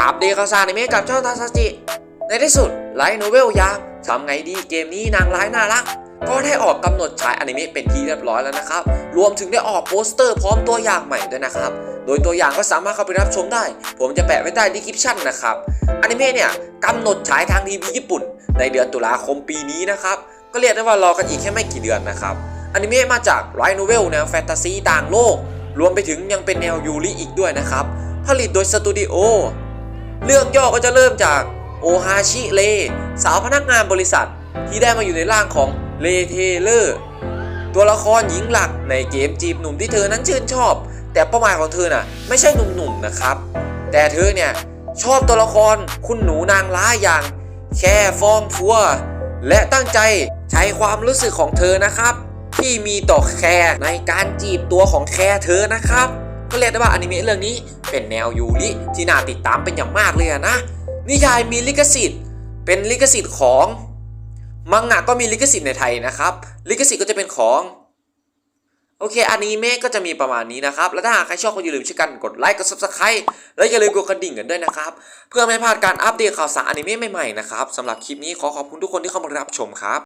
อัปเดตข่าวสารอนิเมกับช่องทาซาจิ ในที่สุดไลท์โนเวลยามทำไงดีเกมนี้นางร้ายน่ารัก ก็ได้ออกกำหนดฉายอนิเมะเป็นที่เรียบร้อยแล้วนะครับ รวมถึงได้ออกโปสเตอร์พร้อมตัวอย่างใหม่ด้วยนะครับ โดยตัวอย่างก็สามารถเข้าไปรับชมได้ ผมจะแปะไว้ใต้ดีคริปชั่นนะครับอนิเมะเนี่ยกำหนดฉายทางทีวีญี่ปุ่น ในเดือนตุลาคมปีนี้นะครับก็เรียกได้ว่ารอกันอีกแค่ไม่กี่เดือนนะครับอนิเมะมาจากไรโนเวลแนวแฟนตาซีต่างโลก รวมไปถึงยังเป็นแนวยูริอีกด้วยนะครับ ผลิตโดยสตูดิโอ เรื่องย่อก็จะเริ่มจากโอฮาชิเล สาวพนักงานบริษัทที่ได้มาอยู่ในร่างของเลเทเลอร์ ตัวละครหญิงหลักในเกมจีบหนุ่มที่เธอนั้นชื่นชอบ แต่เป้าหมายของเธอน่ะไม่ใช่หนุ่มๆนะครับ แต่เธอเนี่ยชอบตัวละครคุณหนูนางร้ายอย่าง แค่ฟองฟัว และตั้งใจใช้ความรู้สึกของเธอนะครับ ที่มีต่อแคร์ในการจีบตัวของแคร์เธอนะครับ ก็เรียกได้ว่าอนิเมะเรื่องนี้ เป็นแนวยูริที่น่าติดตามเป็นอย่างมากเลยอะนะ นิยายมีลิขสิทธิ์ เป็นลิขสิทธิ์ของ มังงะก็มีลิขสิทธิ์ในไทยนะครับ ลิขสิทธิ์ก็จะเป็นของโอเค อันิเมก็จะมีประมาณนี้นะครับ แล้วถ้าหากใครชอบก็อย่าลืมช่วยกันกดไลค์ กด subscribe และอย่าลืมกดกระดิ่งกันด้วยนะครับ เพื่อไม่พลาดการอัปเดตข่าวสารอนิเมะใหม่ๆนะครับสำหรับคลิปนี้ขอขอบคุณทุกคนที่เข้ามารับชมครับ